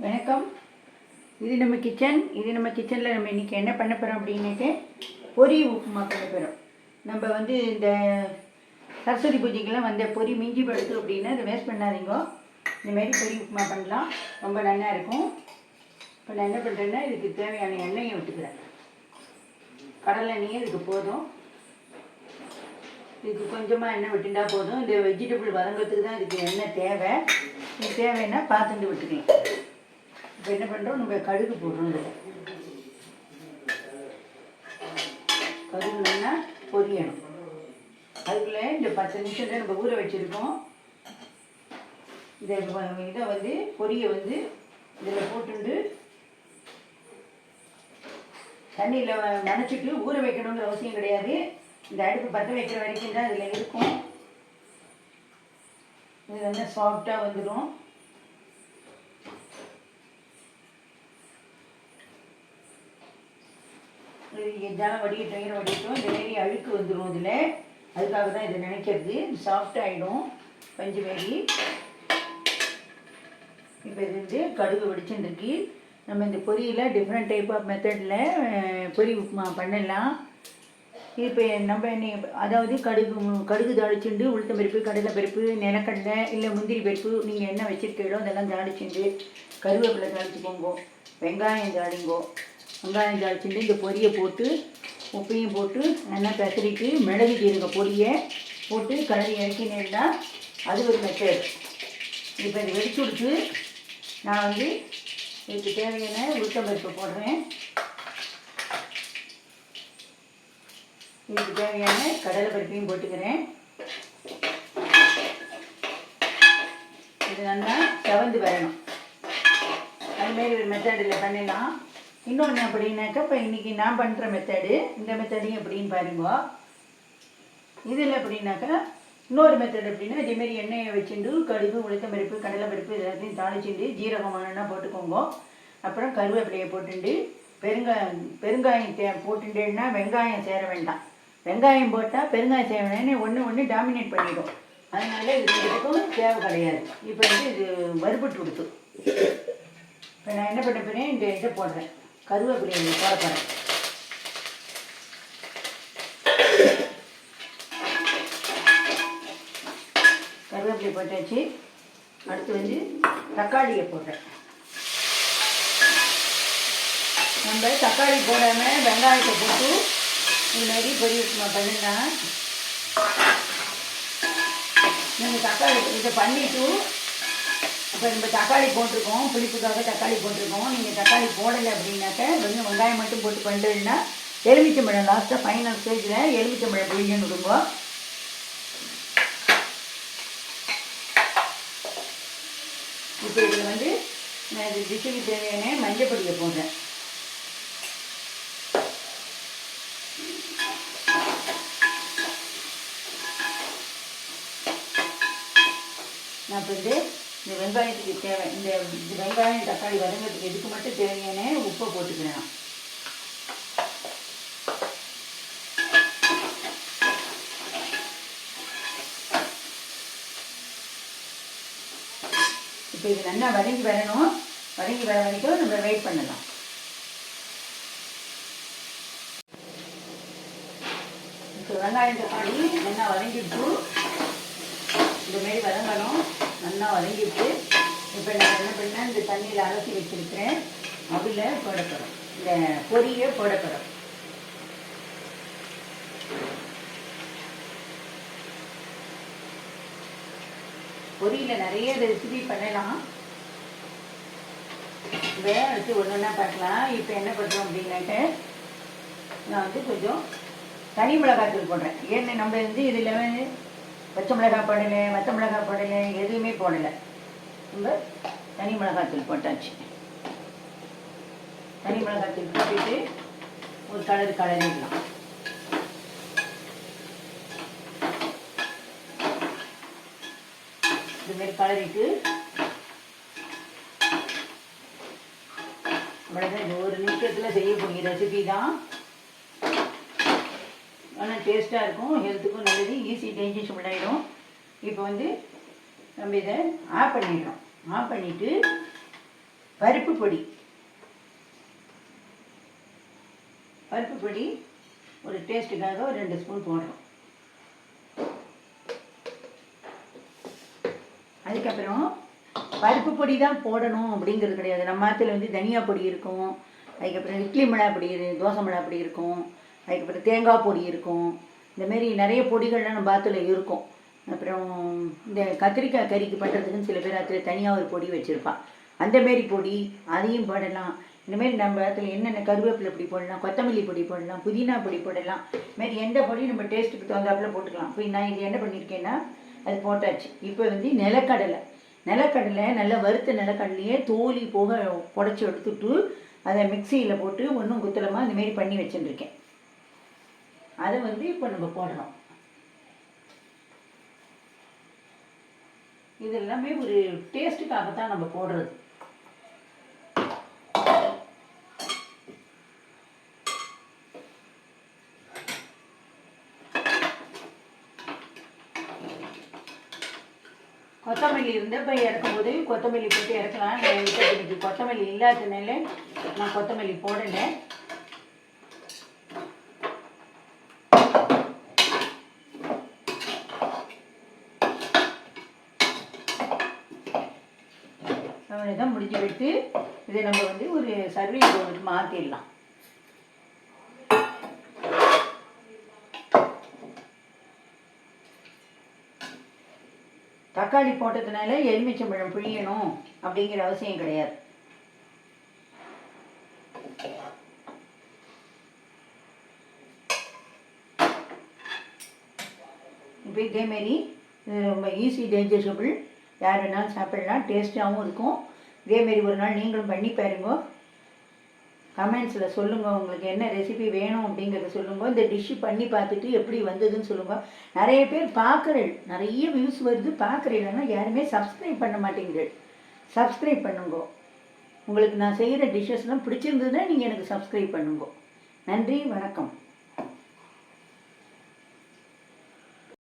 வணக்கம். இது நம்ம கிச்சன் இது நம்ம கிச்சனில் நம்ம இன்றைக்கி என்ன பண்ண போகிறோம் அப்படின்னுட்டு பொரி உப்புமா பண்ண போகிறோம் நம்ம வந்து இந்த சரஸ்வதி பூஜைக்கெல்லாம் வந்த பொரி மிஞ்சி படுத்து அப்படின்னா அதை வேஸ்ட் பண்ணாதீங்க. இந்த மாதிரி பொரி உப்புமா பண்ணலாம். ரொம்ப நல்லா இருக்கும். இப்போ நான் என்ன பண்ணுறேன்னா இதுக்கு தேவையான எண்ணெயை விட்டுக்கிறேன். கடலை எண்ணெயே இதுக்கு போதும். இதுக்கு கொஞ்சமாக எண்ணெய் விட்டுட்டா போதும். இந்த வெஜிடபிள் வதங்கிறதுக்கு தான் இதுக்கு எண்ணெய் தேவை. இது தேவைன்னா பார்த்துட்டு விட்டுக்கலாம். இப்போ என்ன பண்ணுறோம் நம்ம கடுகு போடுறோம் இதில் கடுகு நல்லா பொரியணும். அதுக்குள்ளே இந்த பத்து நிமிஷத்தில் நம்ம ஊற வச்சுருக்கோம். இந்த இதை வந்து பொரியை வந்து இதில் போட்டுண்டு தண்ணியில் நினச்சிட்டு ஊற வைக்கணுங்கிற அவசியம் கிடையாது. இந்த அடுப்பு பற்ற வைக்கிற வரைக்கும் தான் இதில் இருக்கும். இது வந்து சாஃப்டாக வந்துடும் இது எதாலும் வடிக்க ஈரம் வடிகட்டும் இந்த மாரி அழுக்கு வந்துடும் இதில். அதுக்காக தான் இதை நினைக்கிறது. சாஃப்ட் ஆகிடும் பஞ்சு மாரி இப்போ இது வந்து கடுகு வெடிச்சுருக்கு நம்ம இந்த பொரியில் டிஃப்ரெண்ட் டைப் ஆஃப் மெத்தடில் பொரி உப்புமா பண்ணலாம். இப்போ நம்ம என்ன அதாவது கடுகு கடுகு தாளிச்சுண்டு உளுத்தம் பருப்பு கடலை பருப்பு நிலக்கடலை இல்லை முந்திரி பருப்பு நீங்கள் என்ன வச்சுருக்கீங்களோ அதெல்லாம் தாளிச்சுண்டு கருவேப்பிலை தாளிச்சுக்கோங்க. வெங்காயம் தாளிங்கோ. வெங்காயம் தாளிச்சுட்டு இந்த பொரியை போட்டு உப்பையும் போட்டு நல்லா பெசரிட்டு மிளகு தீருங்க பொரியை போட்டு கலரி இறக்கினேன்னா அது ஒரு மெத்தட் இப்போ இது வெடிச்சு கொடுத்து நான் வந்து இதுக்கு தேவையான உளுத்தம் பருப்பு போடுறேன். இதுக்கு தேவையான கடலை பருப்பையும் போட்டுக்கிறேன். இது நல்லா செவந்து வரணும். அதுமாரி ஒரு மெத்தடில் பண்ணிடலாம். இன்னொன்று அப்படின்னாக்கா இப்போ இன்றைக்கி நான் பண்ணுற மெத்தடு இந்த மெத்தடையும் எப்படின்னு பாருங்க. இதில் அப்படின்னாக்கா இன்னொரு மெத்தட் அப்படின்னா இதேமாரி எண்ணெயை வச்சுட்டு கடுகு உளுத்தம் பருப்பு கடலை பருப்பு எல்லாத்தையும் தாளிச்சுட்டு ஜீரகம் போட்டுக்கோங்க. அப்புறம் கருவேப்பிலையை போட்டுண்டு பெருங்காயம் பெருங்காயம் தே போட்டுட்டேன்னா வெங்காயம் சேர வேண்டாம். வெங்காயம் போட்டால் பெருங்காயம் சேர வேண்டாம். ஒன்று ஒன்று டாமினேட் பண்ணிடும். அதனால இது தேவை கிடையாது. இப்போ வந்து இது வறுபட்டு கொடுத்து. இப்போ நான் என்ன பண்ண போகிறேன் இந்த இதை போடுறேன். கருவேப்பிலையை போட போகிறேன் கருவேப்பிலை போட்டாச்சு. அடுத்து வந்து தக்காளியை போட்டேன். நம்ம தக்காளி போடாமல் வெங்காயத்தை போட்டு இது மாதிரி பொரி நீங்கள் தக்காளி இதை பண்ணிவிட்டு இப்போ நம்ம தக்காளி போட்டிருக்கோம். புளிப்புக்காக தக்காளி போட்டிருக்கோம். நீங்கள் தக்காளி போடலை அப்படின்னாக்க வெறும் வெங்காயம் மட்டும் போட்டு பண்ணுறதுன்னா எலுமிச்சம்பழம் லாஸ்ட்டாக ஃபைனல் ஸ்டேஜில் எலுமிச்சம்பழம் புளிங்கன்னு விடுங்க இப்போ இதில் வந்து நான் இது டிஷ்ஷுக்கு தேவையான மஞ்சள் பொடியை போடுறேன். நான் இப்போ வந்து இந்த வெங்காயத்துக்கு தேவை இந்த வெங்காயம் தக்காளி வதங்கிறதுக்கு எதுக்கு மட்டும் தேவையான உப்பை போட்டுக்கிறேன் இப்போ இது நல்லா வதங்கி வரணும். வதங்கி வர வரைக்கும் நம்ம வெயிட் பண்ணலாம். இப்போ வெங்காயம் தக்காளி நல்லா வதங்கிட்டு இந்த மாரி வதங்கணும் நல்லா வதங்கிட்டு இப்போ நான் என்ன பண்ணேன்? இந்த தண்ணியில் அலசி வச்சிருக்கிறேன். அதில் போட போகிறோம் இந்த பொரியை போட போகிறோம் பொரியில் நிறைய ரெசிபி பண்ணலாம். இதை அடுத்து ஒன்று ஒன்றா பார்க்கலாம். இப்போ என்ன பண்ணுறோம் அப்படின்னாட்டு நான் வந்து கொஞ்சம் தனி மிளகாத்தூள் போடுறேன். ஏன்னா நம்ம வந்து இதில் வந்து பச்சை மிளகாய் போடலை மற்ற மிளகாய் போடலை எதுவுமே போடலை. நம்ம தனி மிளகாத்தூள் போட்டாச்சு. தனி மிளகாத்தூள் போட்டுட்டு ஒரு கலர் கலரிடலாம் இதுமாரி கலரிட்டு அவ்வளோதான் இது ஒரு நிமிஷத்தில் செய்யக்கூடிய ரெசிபி தான். ஆனால் டேஸ்ட்டாக இருக்கும். ஹெல்த்துக்கும் நல்லது. ஈஸி டைஜஷன் ஆகிடும் இப்போ வந்து நம்ம இதை ஆஃப் பண்ணிடுறோம். ஆஃப் பண்ணிவிட்டு பருப்பு பொடி. பருப்பு பொடி ஒரு டேஸ்ட்டுக்காக ஒரு ரெண்டு ஸ்பூன் போடுறோம். அதுக்கப்புறம் பருப்பு பொடி தான் போடணும் அப்படிங்கிறது கிடையாது. நம்ம ஆற்றுல வந்து தனியா பொடி இருக்கும். அதுக்கப்புறம் இட்லி மிளகா பொடி தோசை மிளகா பொடி இருக்கும். அதுக்கப்புறம் தேங்காய் பொடி இருக்கும். இந்த மாரி நிறைய பொடிகள்லாம் நம்ம பாத்தில் இருக்கும். அப்புறம் இந்த கத்திரிக்காய் கறிக்கு பண்ணுறதுக்குன்னு சில பேர் அதில் தனியாக ஒரு பொடி வச்சுருப்பான் அந்த மாரி பொடி அதையும் போடலாம். இந்தமாரி நம்ம இடத்துல என்னென்ன கருவேப்பிலை பொடி போடலாம் கொத்தமல்லி பொடி போடலாம் புதினா பொடி போடலாம். இதுமாரி எந்த பொடியும் நம்ம டேஸ்ட்டுக்கு தகுந்தாப்புல போட்டுக்கலாம். இப்போ நான் இது என்ன பண்ணியிருக்கேன்னா அது போட்டாச்சு. இப்போ வந்து நிலக்கடலை. நிலக்கடலை நல்லா வறுத்த நிலக்கடலையே தோலி போக புடச்சி எடுத்துட்டு அதை மிக்சியில் போட்டு ஒன்றும் குத்தலமாக இந்தமாரி பண்ணி வச்சுட்டுருக்கேன் அதை வந்து இப்போ நம்ம போடணும். இது எல்லாமே ஒரு டேஸ்ட்டுக்காக தான் நம்ம போடுறது. கொத்தமல்லி இருந்தால் இப்போ இறக்கும்போது கொத்தமல்லி போட்டு இறக்கலாம். என்கிட்ட இன்னைக்கு கொத்தமல்லி இல்லாததுனால நான் கொத்தமல்லி போடலை. தான் முடிஞ்சு விட்டு இதை நம்ம வந்து ஒரு சர்வீஸ் பவுலுக்கு மாற்றிடலாம் தக்காளி போட்டதுனால எலுமிச்சம்பழம் பிழியணும் அப்படிங்கிற அவசியம் கிடையாது. இப்போ இதேமாரி இது ரொம்ப ஈஸி டைஜஸ்டபிள் யார் வேணாலும் சாப்பிடலாம் டேஸ்ட்டாகவும் இருக்கும். இதேமாரி ஒரு நாள் நீங்களும் பண்ணி பாருங்க. கமெண்ட்ஸில் சொல்லுங்கள் உங்களுக்கு என்ன ரெசிபி வேணும் அப்படிங்கிறத சொல்லுங்கள் இந்த டிஷ்ஷு பண்ணி பார்த்துட்டு எப்படி வந்ததுன்னு சொல்லுங்கள் நிறைய பேர் பார்க்குறேன் நிறைய வியூஸ் வருது பார்க்குறேன் ஆனால் யாருமே சப்ஸ்கிரைப் பண்ண மாட்டேங்கிறேன் சப்ஸ்கிரைப் பண்ணுங்க. உங்களுக்கு நான் செய்கிற டிஷ்ஷஸ்லாம் பிடிச்சிருந்ததுன்னா நீங்கள் எனக்கு சப்ஸ்கிரைப் பண்ணுங்க. நன்றி வணக்கம்.